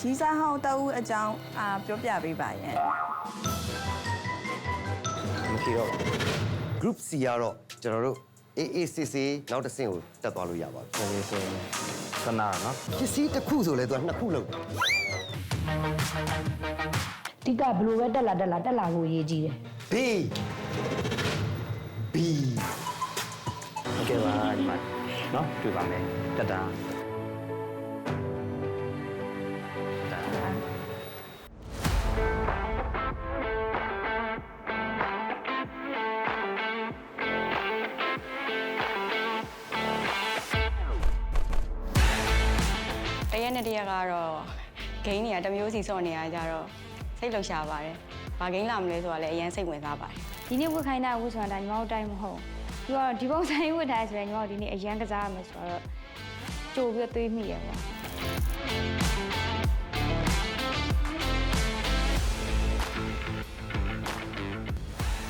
ကြီးစားဟောင်းတအူးအကြောင်းအာပြောပြပေးပါယင် မဖြေတော့ပါဘူး group C ကတော့ကျွန်တော်တို့ AACC နောက်တစ်ဆင့်ကိုတက်သွားလို့ရပါပြီ ဆိုရင်ဆိုရင်ခဏနော် ပစ္စည်းတစ်ခုဆိုလဲသူကနှစ်ခုလုံး တိကဘလို့ပဲတက်လာတက်လာတက်လာကိုရေးကြည့်တယ် B B โอเคပါဒီမှာနော်တွေ့ပါမယ်တက်တာ ရက်နဲ့တရက်ကတော့ဂိမ်းတွေကတစ်မျိုးစီစော့နေရကြတော့စိတ်လှုပ်ရှားပါတယ်။ဘာဂိမ်းလာမလဲဆိုတာလည်းအရင်စိတ်ဝင်စားပါတယ်ဒီနေ့ဝတ်ခိုင်းတာဝတ်ဆိုတာညီမတို့တိုင်းမဟုတ်ဘူးပြီးတော့ဒီပုံစံကြီးဝတ်ထားဆိုရင်ညီမတို့ဒီနေ့အရန်ကစားရမယ်ဆိုတော့ကြိုပြီးတော့တွေးမိရပေါ့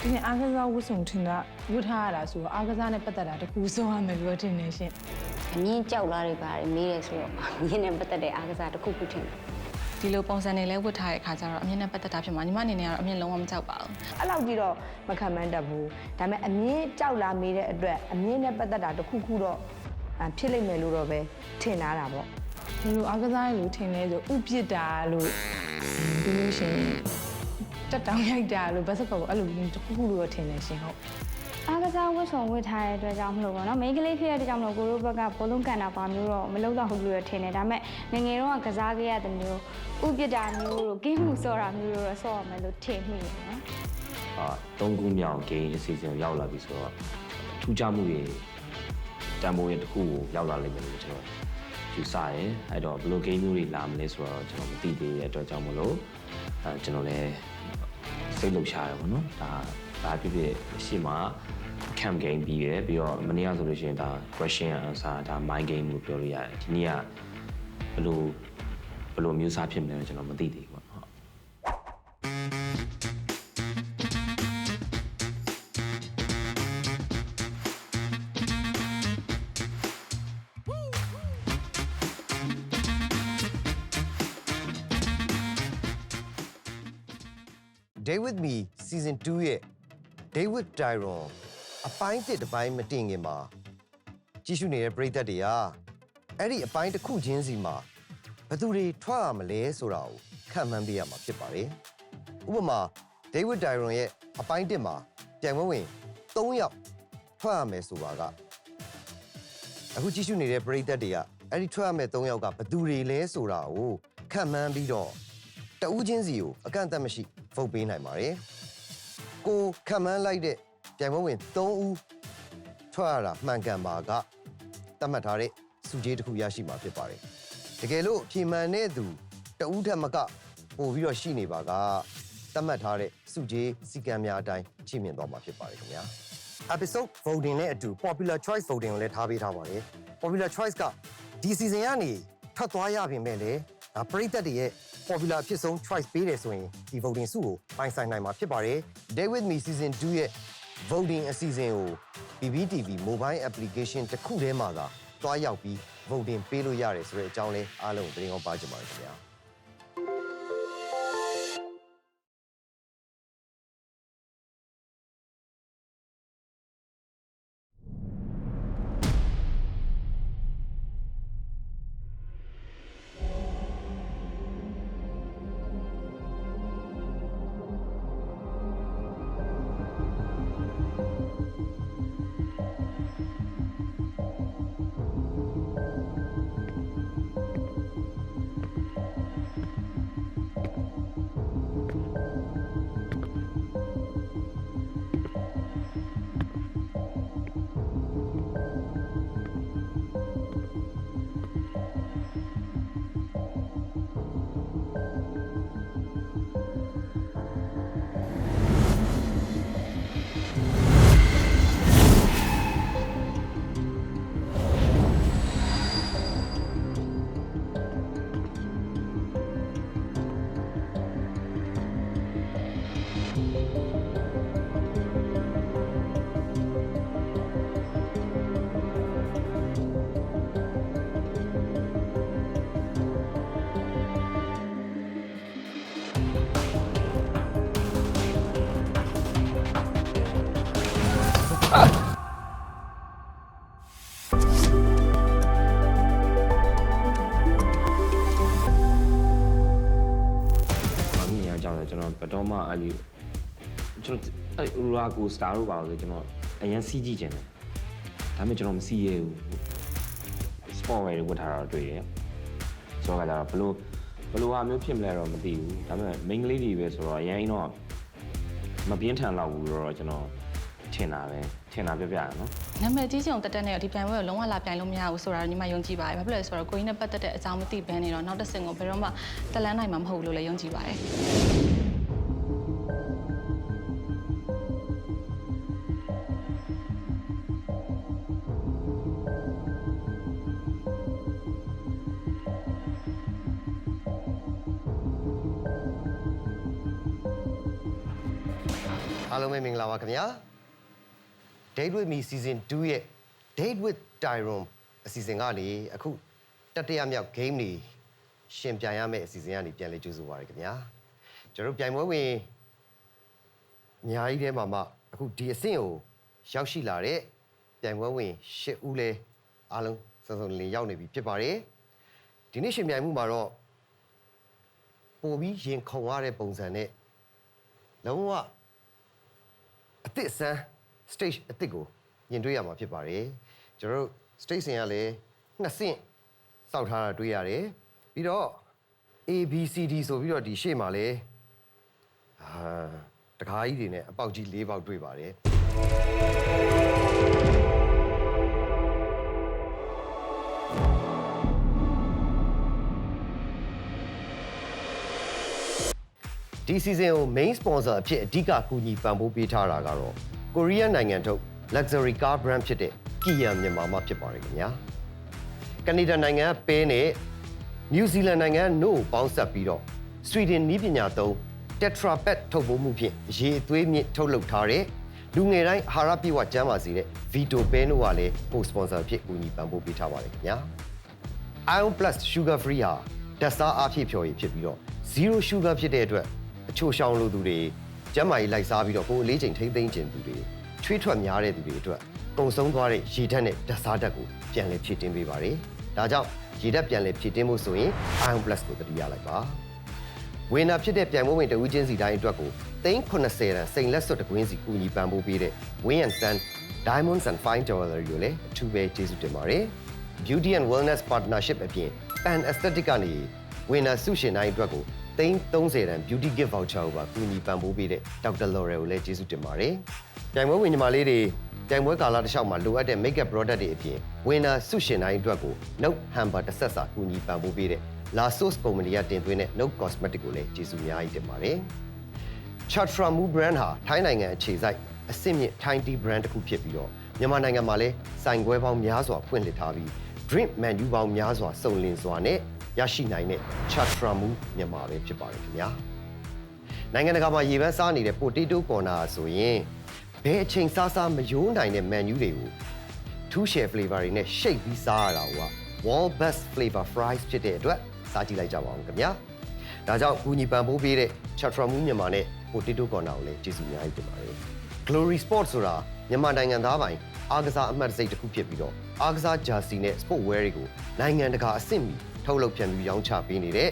ဒီနေ့အားကစားဝတ်စုံထင်တာဝတ်ထားရတာဆိုတော့အားကစားနဲ့ပတ်သက်တာတကူဆုံးရမယ်လို့ထင်နေရှင် အမြင့်ကြောက်လာတွေပါတယ်မေးတယ်ဆိုတော့မြင့်နဲ့ပတ်သက်တဲ့အားကစားတစ်ခုခုထင်တယ်ဒီလိုပုံစံတွေလဲဝတ်ထားတဲ့အခါကျတော့အမြင့်နဲ့ပတ်သက်တာဖြစ်မှာညီမအနေနဲ့ကတော့အမြင့်လုံးဝမကြောက်ပါဘူးအဲ့လောက်ကြီးတော့မခံမန်းတတ်ဘူးဒါပေမဲ့အမြင့်ကြောက်လာမေးတဲ့အတွက်အမြင့်နဲ့ပတ်သက်တာတစ်ခုခုတော့အာဖြစ်လိမ့်မယ်လို့တော့ပဲထင်ထားတာပေါ့ဒီလိုအားကစားရလို့ထင်လဲဆိုဥပြစ်တာလို့ဒီလိုရှင်တက်တောင်ရိုက်တာလို့ဘတ်စကောအဲ့လိုတခုခုလို့တော့ထင်နေရှင်ဟုတ် အားကစားဝတ်ဆောင်ဝတ်ထားတဲ့အတွက်ကြောင့်မလို့ပေါ့နော်မိန်းကလေးဖြစ်တဲ့အတွက်ကြောင့်မလို့ကိုတို့ဘက်ကဘောလုံးကန်တာပါမျိုးတော့မလုပ်တော့ဘူးလို့ထင်တယ်ဒါပေမဲ့ငယ်ငယ်တော့ကစားခဲ့ရတဲ့မျိုးဥပဒာမျိုးတို့ဂိမ်းမှုစောတာမျိုးတို့တော့စောရမယ်လို့ထင်မိတယ်နော်အာသုံးခုမြောင်ဂိမ်းအစီအစဉ်ရောက်လာပြီဆိုတော့ထူးခြားမှုတွေတန်ဖိုးရဲ့တစ်ခုကိုရောက်လာလိမ့်မယ်လို့ကျွန်တော်ယူဆတယ်အဲ့တော့ဘယ်လိုဂိမ်းမျိုးတွေလာမလဲဆိုတော့ကျွန်တော်မသိသေးတဲ့အတွက်ကြောင့်မလို့အဲကျွန်တော်လည်းစိတ်လှုပ်ရှားတယ်ပေါ့နော်ဒါ ဒါဖြစ်ဖြစ်ရှေ့မှာ camp game ပြီးရယ်ပြီးတော့မနေ့ကဆိုလို့ရှိရင်ဒါ question and answer ဒါ mind game လို့ပြောလို့ရတယ်ဒီနေ့ကဘယ်လိုဘယ်လိုမျိုးစားဖြစ်မလဲတော့ကျွန်တော်မသိသေးဘူးပေါ့ဟုတ် Day with me season 2ရဲ့ Day with Tyron အပိုင်းတစ်တစ်ပိုင်းမတင်ခင်မှာကြည့်ရှုနေတဲ့ပရိသတ်တွေကအဲ့ဒီအပိုင်းတစ်ခုချင်းစီမှာဘယ်သူတွေထွက်ရမလဲဆိုတာကိုခံမှန်းပေးရမှာဖြစ်ပါတယ်။ဥပမာ Day with Tyron ရဲ့အပိုင်းတစ်မှာပြိုင်ပွဲဝင်3ယောက်ထွက်ရမယ်ဆိုတာကအခုကြည့်ရှုနေတဲ့ပရိသတ်တွေကအဲ့ဒီထွက်ရမယ်3ယောက်ကဘယ်သူတွေလဲဆိုတာကိုခံမှန်းပြီးတော့တဦးချင်းစီကိုအကန့်အသတ်မရှိဖုတ်ပေးနိုင်ပါတယ်။ ကိုခံမှန်းလိုက်တဲ့ပြိုင်ပွဲဝင်3ဦးထွက်ရတာမှန်ကန်ပါကတတ်မှတ်ထားတဲ့စုကြီးတစ်ခုရရှိမှာဖြစ်ပါတယ်။တကယ်လို့အပြေမှန်တဲ့သူတဦးထက်မကပို့ပြီးတော့ရှိနေပါကတတ်မှတ်ထားတဲ့စုကြီးစီကံများအတိုင်းချီးမြှင့်သွားမှာဖြစ်ပါတယ်ခင်ဗျာ။ episode voting နဲ့အတူ popular choice voting ကိုလည်းထားပေးထားပါတယ်။ popular choice ကဒီ season ကနေထွက်သွားရပြင်မဲ့လေဒါပရိသတ်တွေရဲ့ popular အဖြစ်ဆုံး choice ပေးတယ်ဆိုရင်ဒီ voting စုကိုပိုင်ဆိုင်နိုင်မှာဖြစ်ပါတယ်။ Day with me season 2ရဲ့ voting အစီအစဉ်ကို PPTV mobile application တစ်ခုထဲမှာသာတွားရောက်ပြီး voting ပေးလို့ရတယ်ဆိုတဲ့အကြောင်းလဲအားလုံးကိုသတင်းကောင်းပါကြပါရစေခင်ဗျာ။ အဲ့ရူရာကိုစတာတို့ပါလို့ကျွန်တော်အရင်စီးကြည့်ခြင်းတယ်ဒါပေမဲ့ကျွန်တော်မစီးရဘူး sport wear တွေဝတ်ထားတာတော့တွေ့တယ်ဆိုတော့ကကြတော့ဘလို့ဘလို့ဟာမျိုးဖြစ်မလဲတော့မသိဘူးဒါပေမဲ့ main ကလေးတွေပဲဆိုတော့အရင်တော့မပြင်းထန်တော့ဘူးတော့ကျွန်တော်ထင်တာပဲထင်တာပြပြရနော်နာမည်ကြီးချင်တက်တက်နဲ့ဒီပြိုင်ပွဲကိုလုံးဝလာပြိုင်လို့မရဘူးဆိုတာညီမယုံကြည်ပါတယ်ဘာဖြစ်လဲဆိုတော့ကိုကြီးနဲ့ပတ်သက်တဲ့အကြောင်းမသိဘဲနေတော့နောက်တစ်ဆင့်ကိုဘယ်တော့မှတက်လန်းနိုင်မှာမဟုတ်ဘူးလို့လည်းယုံကြည်ပါတယ် င်္ဂလာပါခင်ဗျာ Date with me season 2ရဲ့ Date with Tyron အစီအစဉ်ကနေအခုတတိယမြောက် game နေရှင်ပြိုင်ရမယ့်အစီအစဉ်ကနေပြန်လဲကြိုးဆိုပါရခင်ဗျာကျွန်တော်တို့ပြိုင်ပွဲဝင်အများကြီးထဲမှာမှအခုဒီအဆင့်ကိုရောက်ရှိလာတဲ့ပြိုင်ပွဲဝင်၈ဦးလဲအားလုံးစုံစုံလင်ရောက်နေပြီဖြစ်ပါတယ်ဒီနေ့ရှင်ပြိုင်မှုမှာတော့ပို့ပြီးရင်ခုန်ရတဲ့ပုံစံနဲ့လုံးဝ အစ်စ်ဆန်း stage အစ်စ်ကိုမြင်တွေ့ရမှာဖြစ်ပါတယ်ကျွန်တော်တို့ stage ဆင်ကလည်းနှစ်ဆင့်စောက်ထားတာတွေ့ရတယ်ပြီးတော့ A B C D ဆိုပြီးတော့ဒီရှေ့မှာလည်းအာတခါကြီးတွေနဲ့အပေါက်ကြီး၄ပေါက်တွေ့ပါတယ် ဒီ season ကို main sponsor အဖြစ်အဓိကကူညီပံ့ပိုးပေးထားတာကတော့ကိုရီးယားနိုင်ငံထုတ် luxury car brand ဖြစ်တဲ့ Kia မြန်မာမှဖြစ်ပါတယ်ခင်ဗျာကနေဒါနိုင်ငံကပဲနဲ့ New Zealand နိုင်ငံက No ပေါင်းဆက်ပြီးတော့ Sweden နည်းပညာသုံး Tetra Pak ထုတ်ပိုးမှုဖြင့်ရေအသွေးမြင့်ထုတ်လုပ်ထားတဲ့လူငယ်တိုင်းအာဟာရပြည့်ဝကျန်းမာစေတဲ့ Vito Pen တို့ကလည်း co-sponsor အဖြစ်ကူညီပံ့ပိုးပေးထားပါတယ်ခင်ဗျာ Ion Plus Sugar Free ဟာဓာတ်စားအားဖြည့်ဖြော်ရည်ဖြစ်ပြီးတော့ zero sugar ဖြစ်တဲ့အတွက် အချိုရှောင်လို့သူတွေကျန်းမာရေးလိုက်စားပြီးတော့ကိုယ်အလေးချိန်ထိမ့်သိမ့်ခြင်းသူတွေချွေးထွက်များတဲ့သူတွေအတွက်ကုံဆုံးသွားတဲ့ရေဓာတ်နဲ့ဓာတ်စားဓာတ်ကိုပြန်လည်ဖြည့်တင်းပေးပါတယ်။ဒါကြောင့်ရေဓာတ်ပြန်လည်ဖြည့်တင်းဖို့ဆိုရင် Ion Plus ကိုတတိယလိုက်ပါ။ဝင်နာဖြစ်တဲ့ပြိုင်ပွဲဝင်တဦးချင်းစီတိုင်းအတွက်ကို380တန်စိန်လက်စွပ်တကွင်းစီကူညီပံ့ပိုးပေးတဲ့ Win and Sun Diamonds and Fine Jewelry ကိုလည်းအထူးပဲကျေးဇူးတင်ပါတယ်။ Beauty and Wellness Partnership အပြင် Pan Aesthetic ကနေဝင်နာဆုရှင်တိုင်းအတွက်ကို 330တန် Beauty Gift Voucher ကိုပါကူညီပံ့ပိုးပေးတဲ့ Dr. Laurel ကိုလည်းကျေးဇူးတင်ပါတယ်။ပြိုင်ပွဲဝင်ညီမလေးတွေပြိုင်ပွဲကာလတစ်လျှောက်မှာလိုအပ်တဲ့ makeup product တွေအပြင်ဝင်နာဆုရှင်တိုင်းအတွက်ကို Note Hamper တစ်ဆက်စာကူညီပံ့ပိုးပေးတဲ့ La Source Company ကတင်သွင်းတဲ့ Note Cosmetic ကိုလည်းကျေးဇူးအများကြီးတင်ပါတယ်။ Chatra Mu brand ဟာထိုင်းနိုင်ငံအခြေစိုက်အဆင့်မြင့်ထိုင်း tea brand တစ်ခုဖြစ်ပြီးတော့မြန်မာနိုင်ငံမှာလည်းစိုင်ခွဲပေါင်းများစွာဖွင့်လှစ်ထားပြီး drink menu ပေါင်းများစွာစုံလင်စွာနဲ့ ရရှိနိုင်တဲ့ Chatra Mu မြန်မာပဲဖြစ်ပါတယ်ခင်ဗျာနိုင်ငံတကာမှာရေပန်းစားနေတဲ့ potato corner ဆိုရင်ဘယ်အချိန်စားစားမယိုးနိုင်တဲ့ menu တွေကို two share flavor တွေနဲ့ shake ပြီးစားရတာက wall best flavor fries ဖြစ်တဲ့အတွက်စားကြည့်လိုက်ကြပါဦးခင်ဗျာဒါကြောင့်ကူညီပံ့ပိုးပေးတဲ့ Chatra Mu မြန်မာနဲ့ potato corner ကိုလည်းကျေးဇူးအများကြီးတင်ပါတယ် Glory Sport ဆိုတာမြန်မာနိုင်ငံသားပိုင်အားကစားအမှတ်တံဆိပ်တစ်ခုဖြစ်ပြီးတော့အားကစားဂျာစီနဲ့ sport wear တွေကိုနိုင်ငံတကာအဆင့်မီ ထုတ်လုပ်ဖြန့်ဖြူးရောင်းချပေးနေတဲ့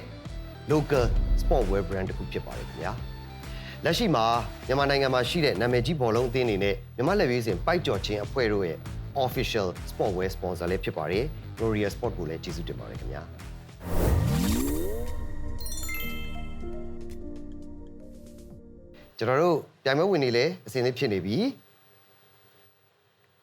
local sport wear brand တစ်ခုဖြစ်ပါတယ်ခင်ဗျာလက်ရှိမှာမြန်မာနိုင်ငံမှာရှိတဲ့နာမည်ကြီးဘောလုံးအသင်းတွေနဲ့မြန်မာလက်ရွေးစင်ပိုက်ကြော်ချင်းအဖွဲ့တို့ရဲ့ official sport wear sponsor လည်းဖြစ်ပါတယ် Gloria Sport ကိုလည်းကျေးဇူးတင်ပါတယ်ခင်ဗျာကျွန်တော်တို့ပြိုင်ပွဲဝင်နေလေအစဉ်လေးဖြစ်နေပြီ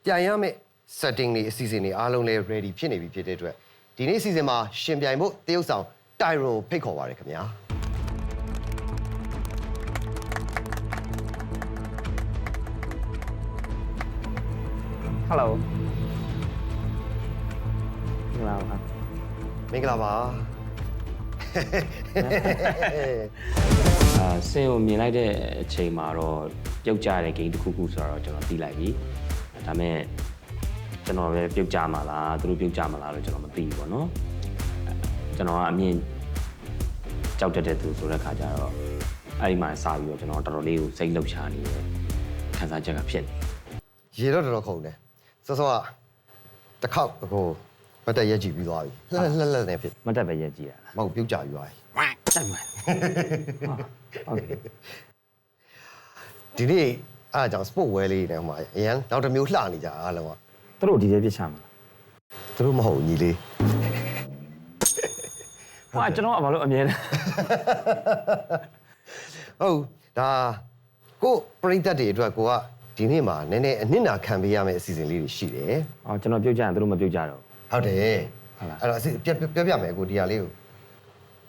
ပြိုင်ရမယ့် setting တွေအစီအစဉ်တွေအားလုံးလည်း ready ဖြစ်နေပြီဖြစ်တဲ့အတွက် ဒီနေ့ season မှာရှင်ပြိုင်ဖို့တရုတ်ဆောင် Tyron ကိုဖိတ်ခေါ်ပါရခင်ဗျာဟယ်လိုမင်္ဂလာပါမင်္ဂလာပါအာဆင်ကိုမြင်လိုက်တဲ့အချိန်မှာတော့ပြုတ်ကြတဲ့ဂိမ်းတစ်ခုခုဆိုတော့ကျွန်တော်သိလိုက်ပြီဒါပေမဲ့ ကျွန်တော်ပဲပြုတ်ကြမှာလားသူတို့ပြုတ်ကြမှာလားလို့ကျွန်တော်မသိဘူးပေါ့နော်ကျွန်တော်ကအမြင်ကြောက်တတ်တဲ့သူဆိုတဲ့ခါကျတော့အဲ့ဒီမှာစပြီးတော့ကျွန်တော်တော်တော်လေးကိုစိတ်လှုပ်ရှားနေတယ်ခံစားချက်ကဖြစ်နေရေတော့တော်တော်ခုန်တယ်စောစောကတစ်ခေါက်ဟိုမတ်တက်ရက်ကြည့်ပြီးသွားပြီလှက်လှက်လှက်နဲ့ဖြစ်မတ်တက်ပဲရက်ကြည့်ရတာမဟုတ်ပြုတ်ကြပြီးသွားပြီကြိုက်မှာဟုတ်ကဲ့ဒီနေ့အားကြောင့် sport wear လေးတွေဟိုမှာအရန်နောက်တစ်မျိုးလှနေကြအားလုံးက သူတို့ဒီထဲပြစ်ချမှာသူတို့မဟုတ်ဘူးညီလေးဟိုကကျွန်တော်ကဘာလို့အမြဲတမ်းဟုတ်ဒါကိုပရိသတ်တွေအတွက်ကိုကဒီနေ့မှာနည်းနည်းအနစ်နာခံပေးရမယ့်အစီအစဉ်လေးတွေရှိတယ်အော်ကျွန်တော်ပြုတ်ကြရင်သူတို့မပြုတ်ကြတော့ဟုတ်တယ်ဟုတ်လားအဲ့တော့အစီပြပြပြမယ်ကိုဒီဟာလေးကို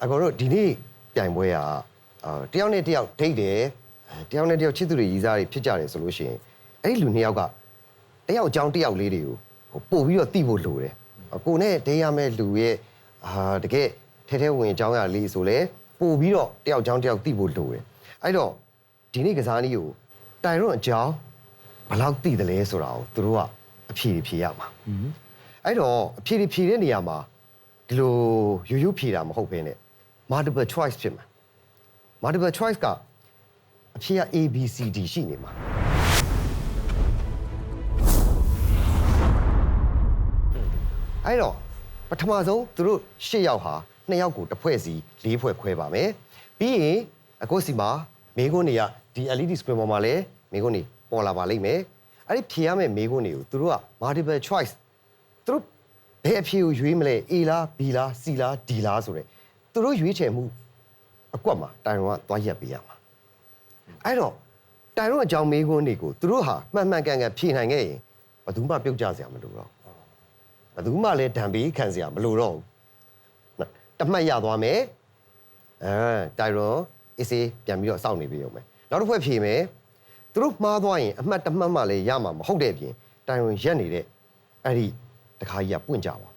အကိုတို့ဒီနေ့ပြိုင်ပွဲကအာတယောက်နဲ့တယောက်ဒိတ်တယ်အဲတယောက်နဲ့တယောက်ချစ်သူတွေရည်စားတွေဖြစ်ကြတယ်ဆိုလို့ရှိရင်အဲ့ဒီလူနှစ်ယောက်က တယောက်အကြောင်းတယောက်လေးတွေကိုဟိုပို့ပြီးတော့တိဖို့လိုတယ်ကိုနဲ့ဒိတ်ရမယ့်လူရဲ့အာတကယ်ထဲထဲဝင်အကြောင်းအရာလေးဆိုလဲပို့ပြီးတော့တယောက်အကြောင်းတယောက်တိဖို့လိုတယ်အဲ့တော့ဒီနေ့ကစားနည်းကိုတိုင်ရွန်အကြောင်းဘယ်လောက်တိတယ်လဲဆိုတာကိုသူတို့ကအဖြေဖြေရမှာအဲ့တော့အဖြေတွေဖြေတဲ့နေရာမှာဒီလိုရိုးရိုးဖြေတာမဟုတ်ဘဲနဲ့ multiple choice ဖြစ်မှာ multiple choice ကအဖြေက A B C D ရှိနေမှာ အဲ့တော့ပထမဆုံးသူတို့၈ယောက်ဟာ2ယောက်ကိုတစ်ဖွဲ့စီ၄ဖွဲ့ခွဲပါမယ်ပြီးရင်အခုစီမှာမိကုန်းတွေကဒီ LED screen ပေါ်မှာလည်းမိကုန်းတွေပေါ်လာပါလိမ့်မယ်အဲ့ဒီဖြေရမယ့်မိကုန်းတွေကိုသူတို့က multiple choice သူတို့ဘယ်အဖြေကိုရွေးမလဲ A လား B လား C လား D လားဆိုတဲ့သူတို့ရွေးချယ်မှုအကွက်မှာတိုင်ရွန်ကသွားရက်ပေးရမှာအဲ့တော့တိုင်ရွန်အကြောင်းမေးခွန်းတွေကိုသူတို့ဟာမှန်မှန်ကန်ကန်ဖြေနိုင်ခဲ့ရင်ဘယ်သူမှပြုတ်ကြစရာမလိုတော့ ဘူးဘယ်သူမှလည်းဒံပေးခံစရာမလိုတော့ဘူးနော်တမှတ်ရသွားမယ်အဲတိုင်ရွန်အေးစေးပြန်ပြီးတော့စောင့်နေပြီရုံပဲနောက်တစ်ဖွဲ့ဖြေမယ်သူတို့မှားသွားရင်အမှတ်တစ်မှတ်မှလည်းရမှာမဟုတ်တဲ့အပြင်တိုင်ရွန်ရက်နေတဲ့အဲ့ဒီတခါကြီးကပွင့်ကြပါ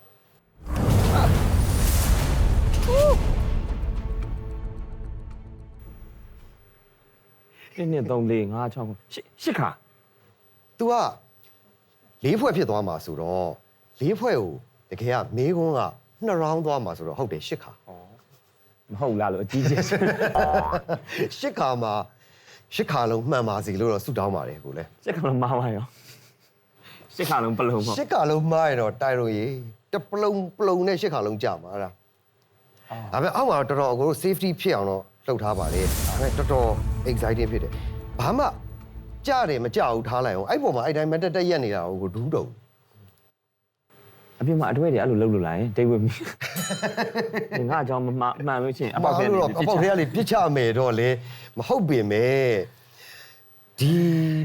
1 2 3 4 5 6 8 8ခါ तू ကလေးဖွဲ့ဖြစ်သွားမှာဆိုတော့ လေးဖွဲ့ကိုတကယ်ကမေးခွန်းကနှစ် round သွားမှာဆိုတော့ဟုတ်တယ်ရှစ်ခါမဟုတ်လားလို့အကြီးကျယ်ရှစ်ခါမှာရှစ်ခါလုံးမှန်ပါစေလို့တော့ဆုတောင်းပါတယ်ကိုလည်းရှစ်ခါလုံးမားပါရောရှစ်ခါလုံးပလုံးပေါ့ရှစ်ခါလုံးမှားရင်တော့တိုင်လို့ရေတပလုံပလုံနဲ့ရှစ်ခါလုံးကြာမှာအဲ့ဒါဒါပေမဲ့အောက်မှာတော့တော်တော်ကိုတို့ safety ဖြစ်အောင်တော့လှုပ်ထားပါလေဒါပေမဲ့တော်တော် exciting ဖြစ်တယ်ဘာမှကြားတယ်မကြဘူးထားလိုက်အောင်အဲ့ပေါ်မှာအဲ့တိုင်းမတက်တက်ရက်နေတာကိုဒူးတုံ အပြင်မှာအတွေ့အကြုံအဲ့လိုလုပ်လို့လာရင်ဒိတ်ဝစ်မီငါအကြောင်းမမှမှန်လို့ရှိရင်အပေါက်ထဲမှားလို့တော့အပေါက်ထဲကလေပြစ်ချမယ်တော့လေမဟုတ်ပင်မဲ့ဒီ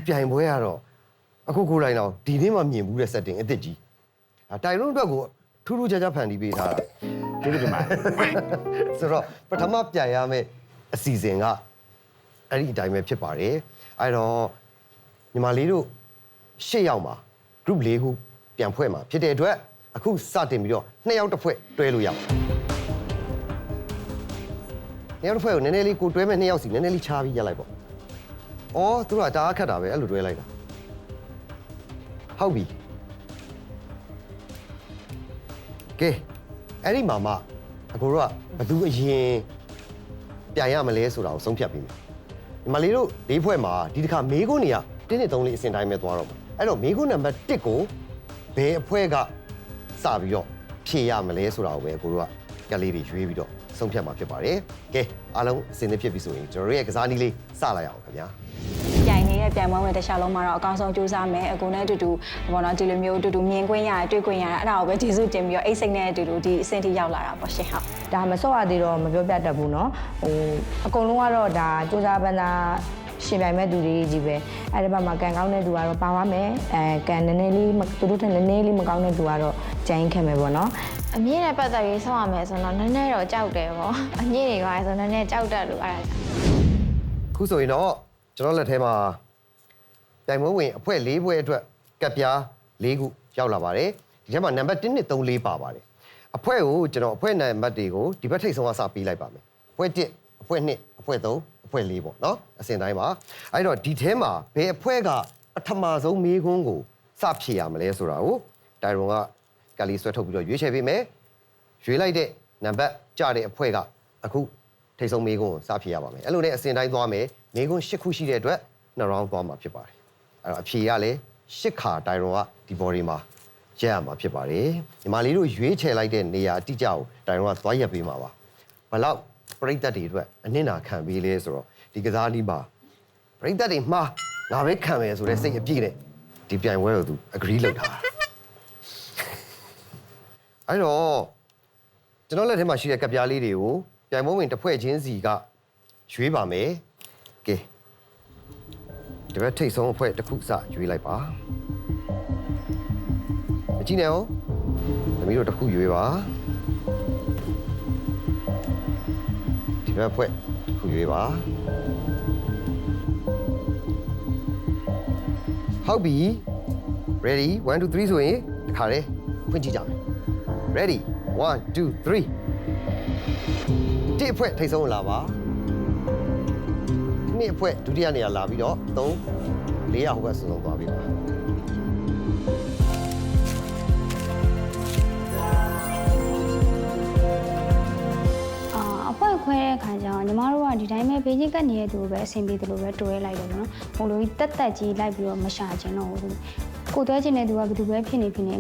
ပြိုင်ပွဲကတော့အခုကိုယ်တိုင်တော့ဒီနေ့မှမြင်ဘူးတဲ့ setting အစ်စ်ကြီးအဲတိုင်ရွန်အတွက်ကိုထူးထူးခြားခြားဖန်တီးပေးထားတာကျေးဇူးတင်ပါတယ်ဆိုတော့ပထမပြိုင်ရမယ့်အစီအစဉ်ကအဲ့ဒီအတိုင်းပဲဖြစ်ပါတယ်အဲတော့ညီမလေးတို့၈ယောက်မှာ group ၄ခုပြန်ဖွဲ့မှာဖြစ်တဲ့အတွက် အခုစတင်ပြီးတော့နှစ်ယောက်တစ်ဖွဲ့တွဲလို့ရပါတယ်နှစ်ယောက်တစ်ဖွဲ့ကိုနည်းနည်းလေးကိုတွဲမဲ့နှစ်ယောက်စီနည်းနည်းလေးခြားပြီးရက်လိုက်ပေါ့။အော်သူကဒါအခက်တာပဲအဲ့လိုတွဲလိုက်တာ။ဟုတ်ပြီ။ကဲအဲ့ဒီမှာမှအကိုတို့ကဘယ်သူအရင်ပြန်ရမလဲဆိုတာကိုဆုံးဖြတ်ပြီးမယ်။ညီမလေးတို့လေးဖွဲ့မှာဒီတစ်ခါမေးခွန်းနေရတင်းနှစ်သုံးလေးအစဉ်တိုင်းပဲသွားတော့မှာ။အဲ့တော့မေးခွန်းနံပါတ်1ကိုဘယ်အဖွဲ့က စပြီးတော့ဖြေရမလဲဆိုတာကိုပဲအကိုတို့ကကလေးတွေရွေးပြီးတော့ဆုံးဖြတ်မှာဖြစ်ပါတယ်။ကဲအားလုံးအစဉ်သင့်ဖြစ်ပြီဆိုရင်ကျွန်တော်တို့ရဲ့ကစားနည်းလေးစလိုက်အောင်ခင်ဗျာ။ ပြိုင်နေတဲ့ပြိုင်ပွဲဝင်တစ်ခြားလုံးမှာတော့အကောင်းဆုံးကြိုးစားမယ်အကူနဲ့အတူတူဘောနော်ဒီလိုမျိုးအတူတူမြင်ကွင်းရတယ်တွေ့ကွင်းရတယ်အဲ့ဒါကိုပဲကျေးဇူးတင်ပြီးတော့အိတ်စိတ်နဲ့အတူတူဒီအဆင့်ထိရောက်လာတာပေါ့ရှင်ဟုတ် ဒါမစော့ရသေးတော့မပြောပြတတ်ဘူးเนาะဟိုအကုန်လုံးကတော့ဒါစူးစမ်းပန်းသားရှင်ပြိုင်မဲ့သူတွေကြီးပဲအဲ့ဒီဘက်မှာကန်ကောင်းတဲ့သူကတော့ပါသွားမယ်အဲကန်နည်းနည်းလေးမသူတို့ထက်နည်းနည်းလေးမကောင်းတဲ့သူကတော့ ကြိုင်းခဲ့မယ်ပေါ့နော်အမြင့်နဲ့ပတ်သက်ပြီးဆောင်းရမယ်ဆိုတော့နည်းနည်းတော့ကြောက်တယ်ပေါ့အမြင့်တွေကဆိုနည်းနည်းကြောက်တတ်လို့အဲ့ဒါကြောင့်ခုဆိုရင်တော့ကျွန်တော်လက်ထဲမှာပြိုင်ပွဲဝင်အဖွဲ့၄ပွဲအတွက်ကပ်ပြား၄ခုရောက်လာပါတယ်ဒီထဲမှာနံပါတ်1နဲ့3 4ပါပါတယ်အဖွဲ့ကိုကျွန်တော်အဖွဲ့နံပါတ်တွေကိုဒီဘက်ထိပ်ဆုံးကစပေးလိုက်ပါမယ်အဖွဲ့1အဖွဲ့2အဖွဲ့3အဖွဲ့4ပေါ့နော်အစဉ်တိုင်းပါအဲ့တော့ဒီထဲမှာဘယ်အဖွဲ့ကပထမဆုံးမေးခွန်းကိုစဖြေရမလဲဆိုတာကိုတိုင်ရွန်က ကလီဆွဲထုတ်ပြီးတော့ရွေးချယ်ပေးမယ်ရွေးလိုက်တဲ့နံပါတ်ကြတဲ့အဖွဲ့ကအခုထိတ်ဆုံးမေးခွန်းကိုစဖြေရပါမယ်အဲ့လိုနဲ့အစဉ်တိုင်းသွားမယ်မေးခွန်း၈ခုရှိတဲ့အတွက်နှစ် round သွားမှာဖြစ်ပါတယ်အဲ့တော့အဖြေကလည်း၈ခါတိုင်ရွန်ကဒီ body မှာရက်ရမှာဖြစ်ပါတယ်ညီမလေးတို့ရွေးချယ်လိုက်တဲ့နေရာအတိအကျကိုတိုင်ရွန်ကသွားရက်ပေးမှာပါဘယ်လောက်ပရိသတ်တွေအတွက်အနစ်နာခံပေးလဲဆိုတော့ဒီကစားနည်းမှာပရိသတ်တွေမှားငါပဲခံမယ်ဆိုတဲ့စိတ်အပြည့်နဲ့ဒီပြိုင်ပွဲကိုသူ agree လုပ်တာ အဲ့တော့ကျွန်တော်လက်ထဲမှာရှိတဲ့ကပ်ပြားလေးတွေကိုပြိုင်ပွဲဝင်တစ်ဖွဲ့ချင်းစီကရွေးပါမယ်ကဲဒီဘက်ထိတ်ဆုံးအဖွဲ့တစ်ခုစရွေးလိုက်ပါမကြည့်နဲ့ဟုတ်သမီးတို့တစ်ခုရွေးပါဒီဘက်ဖွဲ့တစ်ခုရွေးပါဟုတ်ပြီ ready 1 2 3ဆိုရင်တခါလေဖွင့်ကြည့်ကြမယ် ready 1 2 3တစ်အဖွဲ့ထိတ်ဆုံးလာပါနှစ်အဖွဲ့ဒုတိယနေရာလာပြီးတော့3 400ဟိုဘက်စုံလုံးသွားပြီပါအာအဖွဲ့ခွဲတဲ့ခါကျတော့ညီမတို့ကဒီတိုင်းပဲဘေးချင်းကတ်နေတဲ့သူကိုပဲအဆင်ပြေတယ်လို့ပဲတွဲလိုက်တယ်ပေါ့နော်ဟိုလိုကြီးတက်တက်ကြီးလိုက်ပြီးတော့မရှာချင်တော့ဘူး ကိုတွဲချင်တဲ့သူကဘယ်သူပဲဖြစ်နေဖြစ်နေ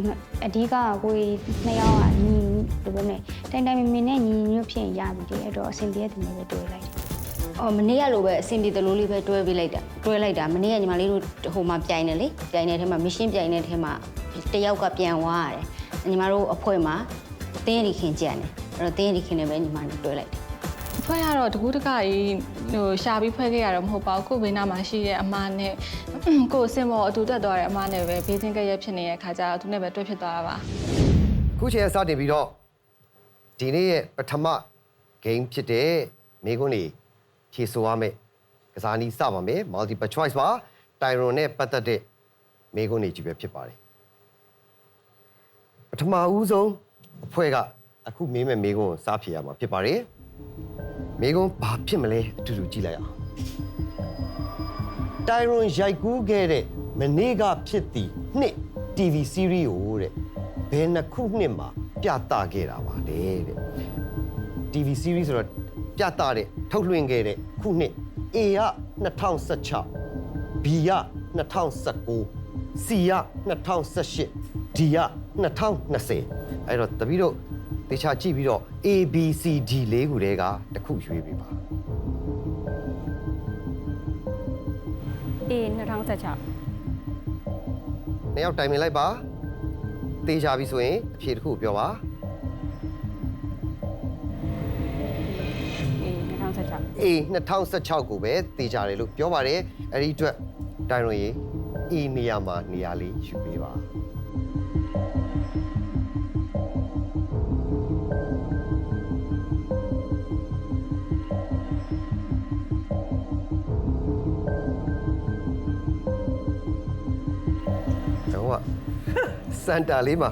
အဓိကကကိုယ်နှစ်ယောက်ကညီလိုပဲနဲ့တိုင်တိုင်မင်မင်နဲ့ညီညွတ်ဖြစ်ရင်ရပြီလေအဲ့တော့အဆင်ပြေတဲ့သူမျိုးပဲတွဲလိုက်တယ်အော်မနေ့ကလိုပဲအဆင်ပြေသလိုလေးပဲတွဲပေးလိုက်တာတွဲလိုက်တာမနေ့ကညီမလေးတို့ဟိုမှာပြိုင်တယ်လေပြိုင်တဲ့ထဲမှာမရှင်းပြိုင်တဲ့ထဲမှာတယောက်ကပြန်သွားရတယ်ညီမတို့အဖွဲ့မှာတင်းရီခင်ကြံတယ်အဲ့တော့တင်းရီခင်နဲ့ပဲညီမတို့တွဲလိုက်တယ် ဖွဲ့ရတော့တကူးတကကြီးဟိုရှာပြီးဖွဲ့ခဲ့ရတော့မဟုတ်ပါဘူးကိုယ်ဘေးနားမှာရှိတဲ့အမားနဲ့ကိုယ်အစင်ပေါ်အတူတက်သွားတဲ့အမားနဲ့ပဲဘေးချင်းကရက်ဖြစ်နေတဲ့ခါကျတော့သူနဲ့ပဲတွဲဖြစ်သွားတာပါခုချိန်ကစတင်ပြီးတော့ဒီနေ့ရဲ့ပထမ game ဖြစ်တဲ့မိကုန်းနေဖြည့်ဆိုရမယ်ကစားနည်းစပါမယ် multiple choice ပါတိုင်ရွန်နဲ့ပတ်သက်တဲ့မိကုန်းနေကြီးပဲဖြစ်ပါတယ်ပထမဦးဆုံးအဖွဲ့ကအခုမေးမဲ့မိကုန်းကိုစားဖြေရမှာဖြစ်ပါတယ် မိကုန်းဘာဖြစ်မလဲအတူတူကြည့်လိုက်အောင်တိုင်ရွန်ရိုက်ကူးခဲ့တဲ့မနေ့ကဖြစ်သည့်နှစ် TV series ကိုတဲ့ဘယ်နှစ်ခုနှစ်မှာပြသခဲ့တာပါလဲတဲ့ TV series ဆိုတော့ပြသတဲ့ထုတ်လွှင့်ခဲ့တဲ့ခုနှစ် A က2016 B က2019 C က2018 D က2020အဲ့တော့တပီးတို့ တေချာကြည့်ပြီးတော့ A B C D လေးခုတည်းကတစ်ခုရွေးပေးပါအေး2016နှစ်ယောက်တိုင်ပင်လိုက်ပါတေချာပြီဆိုရင်အဖြေတစ်ခုကိုပြောပါအေး2016 A 2016ကိုပဲတေချာတယ်လို့ပြောပါတယ်အဲ့ဒီအတွက်တိုင်ရွန်ရေ A နေရာမှာနေရာလေးယူပေးပါ စန်တာလေးမှာ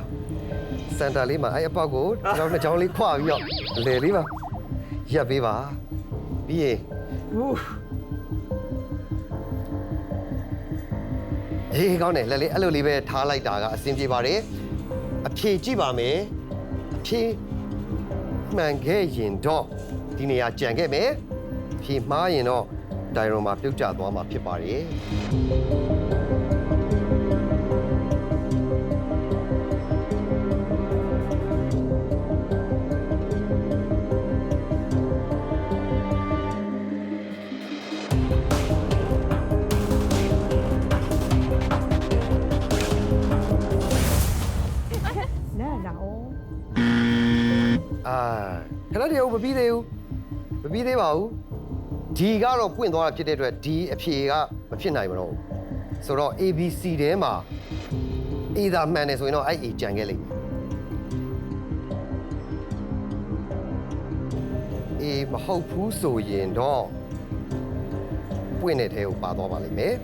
စန်တာလေးမှာအဲ့အပေါက်ကိုကျွန်တော်နှစ်ချောင်းလေးခွာပြီးတော့အလေလေးမှာရပ်ပေးပါပြီးရင်ဦးအေးကောင်းတယ်လက်လေးအဲ့လိုလေးပဲထားလိုက်တာကအဆင်ပြေပါတယ်အဖြေကြည့်ပါမယ်အဖြေမှန်ခဲ့ရင်တော့ဒီနေရာကြံခဲ့မယ်အဖြေမှားရင်တော့ဒိုင်ရွန်မှာပြုတ်ကျသွားမှာဖြစ်ပါတယ် ပြီးသေးပါဘူးဒီကတော့ပွင့်သွားတာဖြစ်တဲ့အတွက်ဒီအဖြေကမဖြစ်နိုင်မတော့ဘူးဆိုတော့ ABC ထဲမှာ A သာမှန်တယ်ဆိုရင်တော့အဲ့ A ကြံခဲ့လိမ့်မယ် A မဟုတ်ဘူးဆိုရင်တော့ပွင့်တဲ့ထဲကိုပါသွားပါလိမ့်မယ်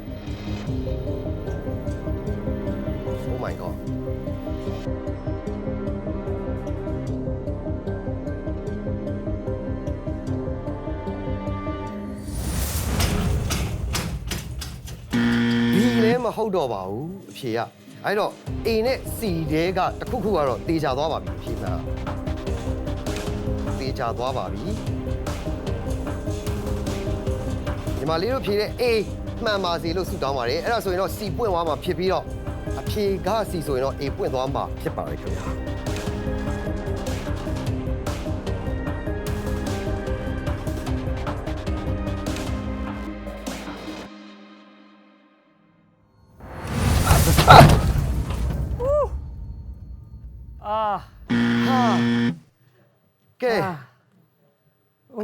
Oh my god မဟုတ်တော့ပါဘူးအဖြေကအဲ့တော့ A နဲ့ C တဲကတစ်ခုခုကတော့တေချာသွားပါပြီအဖြေမှန်တေချာသွားပါပြီညီမလေးတို့ဖြေတဲ့ A မှန်ပါစေလို့ဆုတောင်းပါတယ်အဲ့ဒါဆိုရင်တော့ C ပွင့်သွားမှာဖြစ်ပြီးတော့အဖြေက C ဆိုရင်တော့ A ပွင့်သွားမှာဖြစ်ပါရဲ့ခင်ဗျာ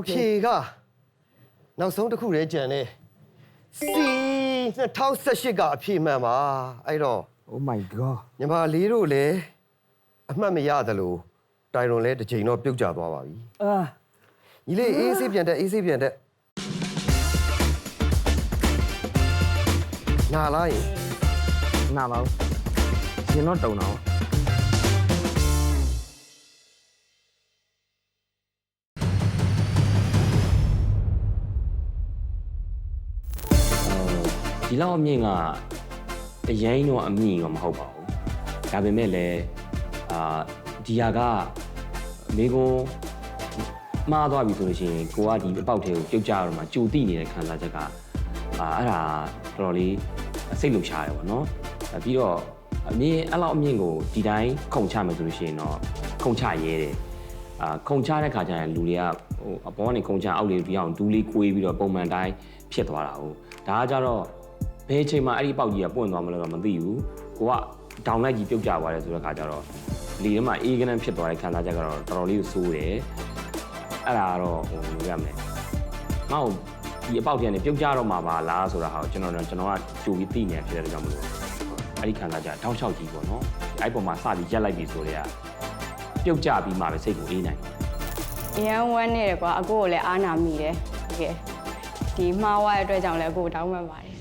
ဖြေကနောက်ဆုံးတစ်ခုတည်းကြံနေစီ2018ကအဖြေမှန်ပါအဲ့တော့ Oh my god ညီမလေးတို့လည်းအမှတ်မရသလိုတိုင်ရွန်လည်းတစ်ချိန်တော့ပြုတ်ကျသွားပါပြီအာ ညီလေးအေးအေးပြန်တက်အေးအေးပြန်တက်နားလိုက်နားပါဦးရှင်တော့တုံတော့ ဒီလောက်အမြင့်ကအရင်တော့အမြင့်တော့မဟုတ်ပါဘူးဒါပေမဲ့လည်းအာဒီဟာကမိကုံးမှားသွားပြီဆိုလို့ရှိရင်ကိုကဒီအပေါက်ထဲကိုပြုတ်ကြတော့မှကြိုတိနေတဲ့ခံစားချက်ကအာအဲ့ဒါတော်တော်လေးစိတ်လှုပ်ရှားတယ်ပေါ့နော်အဲပြီးတော့အမြင့်အဲ့လောက်အမြင့်ကိုဒီတိုင်းခုန်ချမယ်ဆိုလို့ရှိရင်တော့ခုန်ချရဲတယ်အာခုန်ချတဲ့ခါကျရင်လူတွေကဟိုအပေါ်ကနေခုန်ချအောက်လေးပြီးအောင်ဒူးလေးကွေးပြီးတော့ပုံမှန်တိုင်းဖြစ်သွားတာဟုတ်ဒါကကြတော့ ဘယ်အချိန်မှအဲ့ဒီပေါက်ကြီးကပွင့်သွားမလဲတော့မသိဘူးကိုကဒေါင်လိုက်ကြီးပြုတ်ကျသွားတယ်ဆိုတဲ့ခါကျတော့လေထဲမှာအေးကနန်းဖြစ်သွားတဲ့ခံစားချက်ကတော့တော်တော်လေးဆိုးတယ်အဲ့ဒါကတော့ဟိုဘယ်ရမလဲငါ့ကိုဒီအပေါက်ကြီးကနေပြုတ်ကျတော့မှာပါလားဆိုတာဟာကိုကျွန်တော်တို့ကျွန်တော်ကကြိုပြီးသိနေဖြစ်တဲ့ကြောင့်မလို့အဲ့ဒီခံစားချက်တောင်းလျှောက်ကြီးပေါ့နော်အဲ့ပုံမှာစပြီးရက်လိုက်ပြီဆိုတော့ပြုတ်ကျပြီးမှပဲစိတ်ကိုအေးနိုင်တယ်အရန်ဝမ်းနေတယ်ကွာအကိုကိုလည်းအားနာမိတယ်တကယ်ဒီမှားဝါရဲ့အတွက်ကြောင့်လည်းအကိုကိုတောင်းပန်ပါတယ်